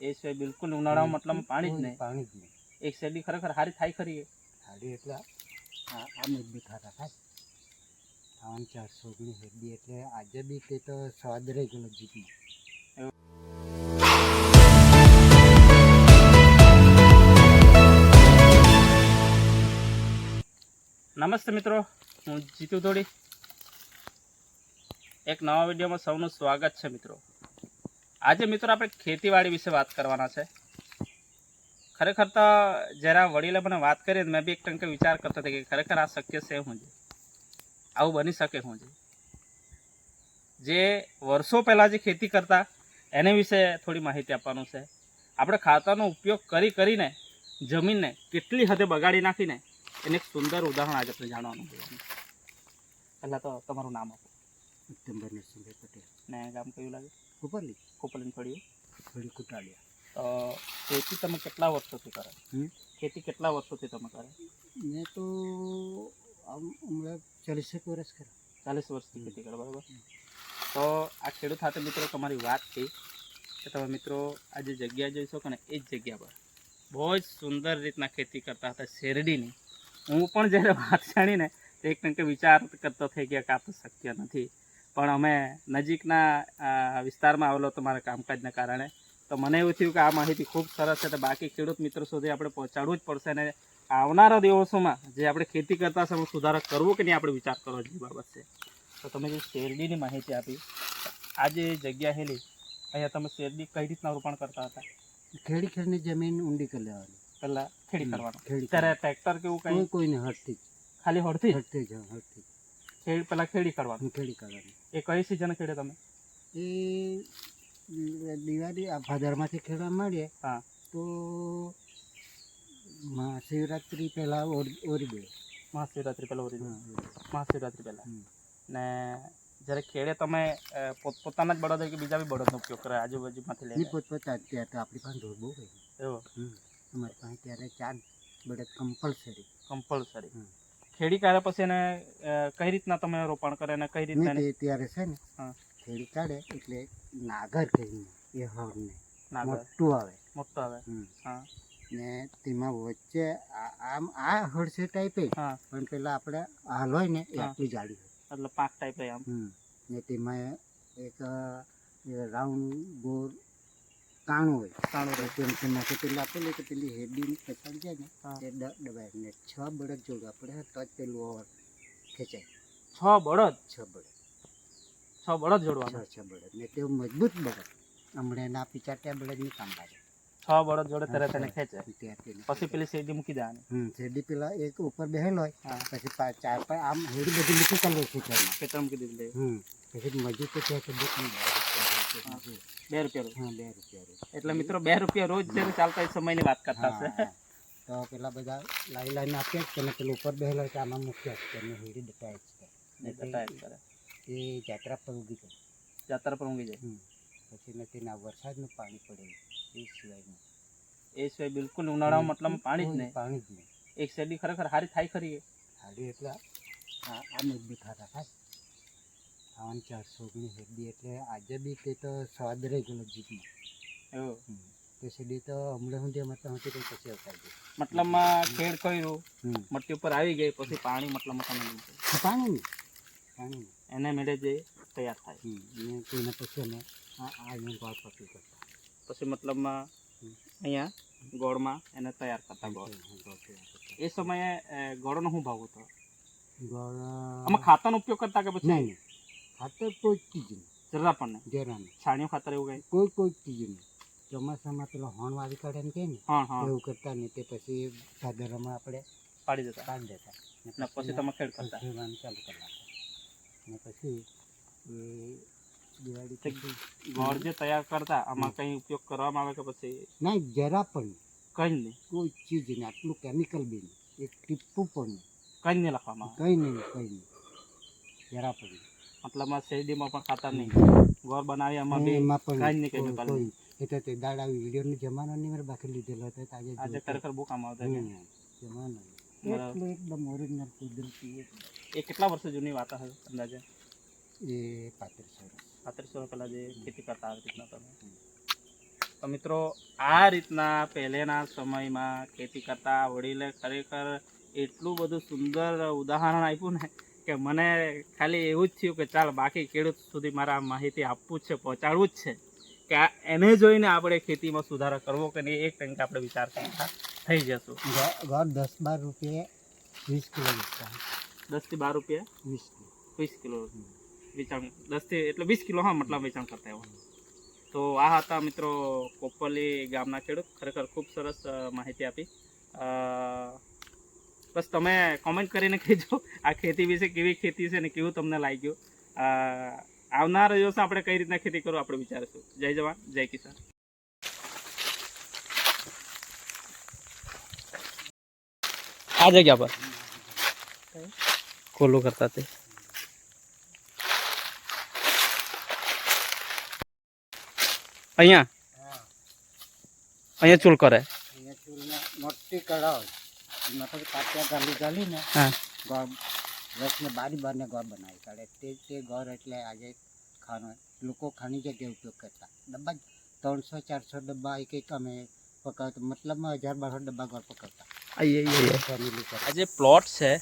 એ સિવાય બિલકુલ ઉનાળામાં મતલબ પાણી જ નહીં. પાણી જ નહીં. એક શેરડી ખરેખર હારી થાય ખરી. હાડી એટલે આમ આ બી ખાતા થાય ત્રણ ચારસો ની શેરડી એટલે આજે બી તે તો સ્વાદ રહી ગયેલો જીતમાં નમસ્તે મિત્રો હું જીતુ ધોડી એક નવા વિડીયોમાં સૌનું સ્વાગત છે મિત્રો. આજે મિત્રો આપણે ખેતીવાડી વિશે વાત કરવાના છે. ખરેખર તો જરા વડીલે મને વાત કરી મેં બી એક ટંકે વિચાર કરતો હતો કે ખરેખર આ શક્ય છે શું છે? આવું બની શકે શું છે? જે વર્ષો પહેલાં જે ખેતી કરતા એને વિશે થોડી માહિતી આપવાનું છે. આપણે ખાતરનો ઉપયોગ કરી કરીને જમીનને કેટલી હદે બગાડી નાખીને એને એક સુંદર ઉદાહરણ આજે આપણે જાણવાનું છે. પહેલાં તો તમારું નામ આપો. ઉત્તમભાઈ નરસિંહભાઈ પટેલ. ને ગામ કયું લાગે? ઉપરલી કોપલીન ફળ્યું થોડી કુટાળિયા. તો ખેતી તમે કેટલા વર્ષોથી કરો? ખેતી કેટલા વર્ષોથી તમે કરો? મેં તો આમ હમણાં ચાલીસેક વર્ષ કરે ચાલીસ વર્ષથી ખેતી કરો બરાબર? તો આ ખેડૂત સાથે મિત્રો તમારી વાત થઈ. કે તમે મિત્રો આ જે જગ્યા જોઈ શકો ને એ જ જગ્યા પર બહુ જ સુંદર રીતના ખેતી કરતા હતા શેરડીની. હું પણ જ્યારે વાત જાણીને એક ટંકે વિચાર કરતો થઈ ગયા કે આ તો શક્ય નથી. પણ અમે નજીકના વિસ્તારમાં આવેલો તમારા કામકાજના કારણે. તો મને એવું થયું કે આ માહિતી ખૂબ સરસ છે તો બાકી ખેડૂત મિત્રો સુધી આપણે પહોંચાડવું જ પડશે અને આવનારા દિવસોમાં જે આપણે ખેતી કરતા સમય સુધારો કરવો કે નહીં આપણે વિચાર કરવો જેવી બાબત છે. તો તમે જે શેરડીની માહિતી આપી આ જે જગ્યા હેલી અહીંયા તમે શેરડી કઈ રીતના રોપણ કરતા હતા? ખેડી ખેડની જમીન ઊંડી કરી લેવાની. પહેલાં ખેડી કરવાનું. ખેડી ત્યારે ટ્રેક્ટર કેવું કોઈ? કંઈ કોઈને હળથી ખાલી હળથી હળથી જ હા, હટતી જ. ખેડ પહેલાં ખેડી કરવાનું. ખેડી કરવાની. એ કઈ સિઝન ખેડે તમે? એ દિવાળી આ ભાદરમાંથી ખેડવા માંડીએ હા. તો મહાશિવરાત્રી પહેલાં ઓરી દે મહાશિવરાત્રી પહેલાં ઓરી મહાશિવરાત્રી પહેલાં. ને જ્યારે ખેડે તમે પોતપોતાના પોતાના જ બળદ કે બીજા બી બળદનો ઉપયોગ કરે આજુબાજુમાંથી લઈને? પોતપોતા અત્યારે તો આપણી પાસે ઢોર બહુ હોય એવો? અમારી પાસે ત્યારે ચાર બળદ કમ્પલસરી કમ્પલસરી. ખેડી કાઢ્યા પછી એને કઈ રીતના તમે રોપણ કરે અને કઈ રીતના ત્યારે છે ને. ખેડી કાઢે એટલે નાગર કહીને એ નાગર. મોટું આવે. મોટું આવે. હા. ને તેમાં વચ્ચે આ- આમ આ હળસે ટાઈપે હા. પણ પેલા આપણે હાલ હોય ને એ હા. આટલી જાડી એટલે પાક ટાઈપ આમ. ને તેમાં એક રાઉન્ડ ગોળ કાણું હોય. કાણું હોય. તેમ તેમાંથી પેલું આપેલું કે પેલી હેડી પછાડી જાય ને. તે દબાય. ને છ બળદ જોડવા આપણે તો જ પેલું ઓવર ખેંચાય. છ બળદ? છ બળદ. છ બળદ જોડવા છ બળદ. ને તે મજબૂત બળદ. હમણાં એના પિચાટ્યા બળદની કામ લાગે છ બળદ જોડે તરત એને ખેંચે પછી પેલી શેરડી મૂકી દેવાની. હમ શેરડી પેલા એક ઉપર બેહેલો હોય. પછી ચાર પાંચ આમ હેડી બધી મૂકી ચાલે ખેતરમાં ખેતર મૂકી દીધી. હમ પછી મજૂર તો લાગે. બે રૂપિયા રોજ. બે રૂપિયા એટલે મિત્રો બે રૂપિયા રોજ છે ચાલતા એ સમયની વાત કરતા હશે. તો પેલા બધા લાઈ લાઈને આપીએ જ અને પેલું ઉપર બેહેલો છે આમાં દટાય જ કરે. એ કરે. એ જાત્રા પર ઉગી જાય. જાત્રા પર ઊંઘી જાય. પછી ને તેના વરસાદનું પાણી પડે એ સિવાયનું. એ સિવાય બિલકુલ ઉનાળામાં મતલબ પાણી જ નહીં. પાણી જ નહીં. એક શેરડી ખરેખર હારી થાય ખરી હારી એટલે આ આ મજબૂત ખાતા થાય ત્રણ ચારસો ઓગણીસ હેડી એટલે આજે બી તે તો સ્વાદ રહી ગયેલો જીતમાં. તે હમણાં સુધી અમે તો હતી પછી અવતારી ગઈ મતલબમાં ખેડ કર્યું મટ્ટી ઉપર આવી ગઈ પછી પાણી મતલબમાં તમે પાણી પાણી એને મેળે જે તૈયાર થાય. પછી અમે આ આ ગોળ પકડી કરતા. પછી મતલબમાં અહીંયા ગોળમાં એને તૈયાર કરતા ગોળ. એ સમયે ગોળનો શું ભાવ હતો? ગોળ આમાં ખાતરનો ઉપયોગ કરતા કે પછી? નહીં. ખાતર કોઈ ચીજ નહીં. જરા પણ નહીં જરા નહીં. છાણિયું ખાતર એવું કઈ? કોઈ કોઈ ચીજ નહીં. ચોમાસામાં પેલો હોણ વાવી કાઢે ને કહે ને એવું કરતા નહીં તે પછી ભાદરમાં આપણે પાડી દેતા. પાડી દેતા. ને પછી તમે ખેડ કરતા. ખેડવાનું ચાલુ કરતા નાખતા ને પછી દિવાળી ગોળ જે તૈયાર કરતા આમાં કઈ ઉપયોગ કરવામાં આવે કે પછી? ના જરા પણ કંઈ નહીં. કોઈ ચીજ નહીં. આટલું કેમિકલ બી નહીં. એક ટીપું પણ નહીં. કઈ નહીં લખવામાં. કઈ કંઈ નહીં કંઈ નહીં. જરા પણ નહીં. મતલબમાં શેરડીમાં પણ ખાતર નહીં. ગોળ બનાવી આમાં બી એમાં પણ કાંઈ જ નહીં કોઈ- chemical કોઈ એટલે તે દાડા વિડીયોનો જમાનો નહીં મેં બાકી લીધેલો હતો આજે આજે ખરેખર બહુ કામ આવતા છે જમાનો એટલું એકદમ ઓરિજિનલ કુદરતી એ. કેટલા વર્ષ જૂની વાત હશે અંદાજે? એ પાંત્રીસ વર્ષ. પહેલાં જે ખેતી કરતા આવી રીતના તમે. તો મિત્રો આ રીતના પહેલેના સમયમાં ખેતી કરતા વડીલે ખરેખર એટલું બધું સુંદર ઉદાહરણ આપ્યું ને કે મને ખાલી એવું જ થયું કે ચાલ બાકી ખેડૂત સુધી મારે આ માહિતી આપવું જ છે પહોંચાડવું જ છે કે આ એને જોઈને આપણે ખેતીમાં સુધારો કરવો કે નહીં એક ટંકા આપણે વિચાર કરતા થઈ જશું. ગોળ દસ બાર રૂપિયે વીસ કિલો દસથી બાર રૂપિયા? વીસ કિલો. વીસ કિલો વેચાણ દસથી એટલે વીસ કિલો હા મતલબ વેચાણ કરતા એવો. તો આ હતા મિત્રો કોપલી ગામના ખેડૂત ખરેખર ખૂબ સરસ માહિતી આપી. બસ તમે કોમેન્ટ કરીને કહેજો આ ખેતી વિશે કેવી ખેતી છે ને કેવું તમને લાગ્યું. અ, આવનાર દિવસે આપણે કઈ રીતના ખેતી કરવું આપણે વિચારીશું. જય જવાન જય કિસાન. આ જગ્યા પર. ખોલું કરતા તે. અહીંયા? અહીંયા ચૂલ કરે. અહીંયા ચૂલમાં મોટી કઢાવ મતલબ કાચા ગાલી ગાલીને હા. ગોળ રસને બારી બારને ગોળ બનાવી કાઢે. તે તે ગોળ એટલે આજે ખાનો લોકો ખાણી જગ્યાએ ઉપયોગ કરતા. ડબ્બા ત્રણસો ચારસો ડબ્બા એક એક અમે પકડતા. મતલબમાં હજાર બારસો ડબ્બા ગોળ પકડતા. આ જે પ્લોટ છે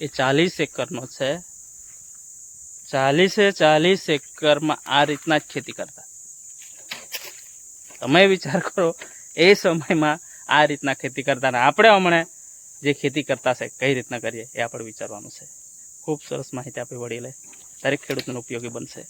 એ ચાલીસ એકરનો છે. ચાલીસે ચાલીસ એકરમાં આ રીતના જ ખેતી કરતા. તમે વિચાર કરો એ સમયમાં આ રીતના ખેતી કરતા ને આપણે હમણાં જે ખેતી કરતા છે, કઈ રીતના કરીએ એ આપણે વિચારવાનું છે. ખૂબ સરસ માહિતી આપી વડીલે. દરેક ખેડૂતને ઉપયોગી બનશે.